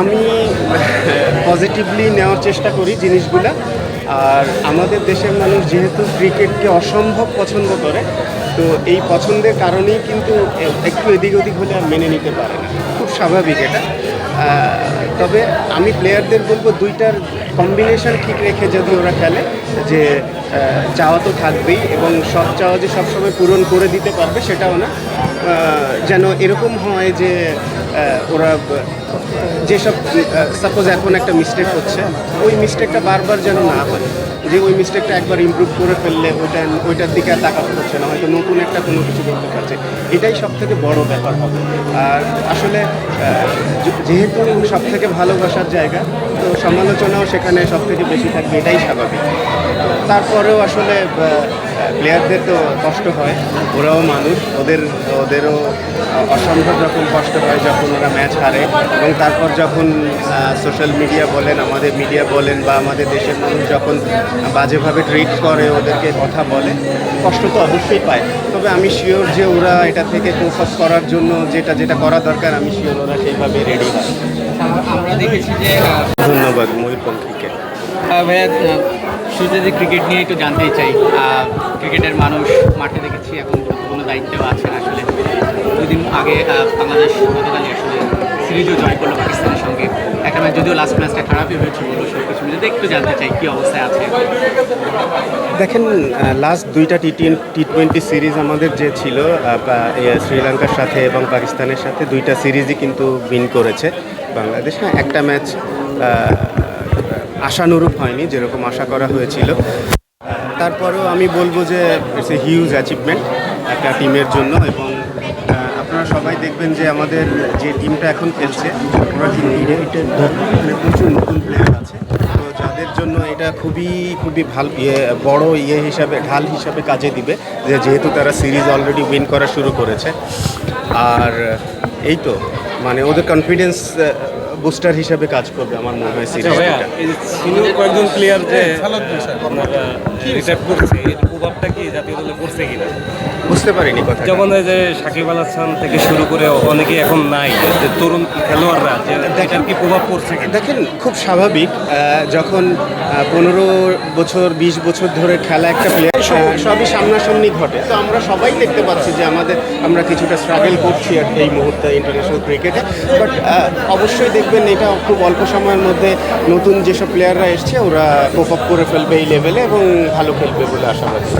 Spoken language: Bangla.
আমি পজিটিভলি নেওয়ার চেষ্টা করি জিনিসগুলো। আর আমাদের দেশের মানুষ যেহেতু ক্রিকেটকে অসম্ভব পছন্দ করে, তো এই পছন্দের কারণেই কিন্তু একটু এদিক ওদিক হলে আর মেনে নিতে পারে না। খুব স্বাভাবিক এটা। তবে আমি প্লেয়ারদের বলব দুইটার কম্বিনেশন ঠিক রেখে যদি ওরা খেলে, যে চাওয়া তো থাকবেই এবং সব চাওয়া যে সবসময় পূরণ করে দিতে পারবে সেটাও না। যেন এরকম হয় যে ওরা যেসব সাপোজ এখন একটা মিস্টেক হচ্ছে, ওই মিস্টেকটা বারবার যেন না হয়, যে ওই মিস্টেকটা একবার ইম্প্রুভ করে ফেললে ওইটা, ওইটার দিকে আর তাকাতে হচ্ছে না, হয়তো নতুন একটা কোনো কিছু করতে পারছে। এটাই সব থেকে বড় ব্যাপার হবে। আর আসলে যেহেতু সব থেকে ভালোবাসার জায়গা তো সমালোচনাও সেখানে সব থেকে বেশি থাকবে, এটাই স্বাভাবিক। তারপরেও আসলে প্লেয়ারদের তো কষ্ট হয়, ওরাও মানুষ, ওদের, ওদেরও অসম্ভব রকম কষ্ট হয় যখন ওরা ম্যাচ হারে। এবং তারপর যখন সোশ্যাল মিডিয়া বলেন, আমাদের মিডিয়া বলেন বা আমাদের দেশের মানুষ যখন বাজেভাবে ট্রিট করে, ওদেরকে কথা বলে, কষ্ট তো অবশ্যই পায়। তবে আমি শিওর যে ওরা এটা থেকে ফোকাস করার জন্য যেটা যেটা করা দরকার, আমি শিওর ওরা সেইভাবে রেডি হয়। দেখেছি যে ধন্যবাদ ময়ূরপঙ্খীকে ভাইয়া শুরুতে ক্রিকেট নিয়ে একটু জানতেই চাই ক্রিকেটের মানুষ মাঠে দেখেছি, এখন গুরুত্বপূর্ণ আছে আছেন আসলে। দুদিন আগে বাংলাদেশ গতকালই আসলে সিরিজও জয় করল পাকিস্তানের সঙ্গে। যদিও লাস্ট ম্যাচটা খারাপই হয়েছে বলব সব মিলে একটু জানতে চাই কী অবস্থায় আছে? দেখেন লাস্ট দুইটা টি টি টোয়েন্টি সিরিজ আমাদের যে ছিল এ, শ্রীলঙ্কার সাথে এবং পাকিস্তানের সাথে দুইটা সিরিজই কিন্তু উইন করেছে বাংলাদেশ। হ্যাঁ একটা ম্যাচ আশানুরূপ হয়নি যেরকম আশা করা হয়েছিল। তারপরেও আমি বলব যে ইটস এ হিউজ অ্যাচিভমেন্ট একটা টিমের জন্য এবং আপনারা সবাই দেখবেন যে আমাদের যে টিমটা এখন খেলছে ওরা কিন্তু এখানে প্রচুর নতুন প্লেয়ার আছে। তো যাদের জন্য এটা খুবই খুবই ভালো ইয়ে বড় ইয়ে হিসাবে ঢাল হিসাবে কাজে দিবে যে যেহেতু তারা সিরিজ অলরেডি উইন করা শুরু করেছে। আর এই তো মানে ওদের কনফিডেন্স বুস্টার হিসাবে কাজ করবে আমার মনে হয় আচ্ছা সিরিজটা সিনিয়র কয়েকজন প্লেয়ার যে আপনার করছে এর প্রভাবটা কি জাতীয় দলে পড়ছে কিনা? বুঝতে পারিনি কথা যেমন এই যে সাকিব আল হাসান থেকে শুরু করে অনেকে এখন নাই যে তরুণ খেলোয়াড়রা দেখেন কি প্রভাব পড়ছে দেখেন খুব স্বাভাবিক যখন পনেরো বছর বিশ বছর ধরে খেলা একটা প্লেয়ার সবই সামনাসামনি ঘটে। তো আমরা সবাই দেখতে পাচ্ছি যে আমাদের আমরা কিছুটা স্ট্রাগল করছি আর এই মুহূর্তে ইন্টারন্যাশনাল ক্রিকেটে বাট অবশ্যই দেখবেন এটা খুব অল্প সময়ের মধ্যে নতুন যেসব প্লেয়াররা এসছে ওরা কোপ আপ করে ফেলবে এই লেভেলে এবং ভালো খেলবে বলে আশাবাদী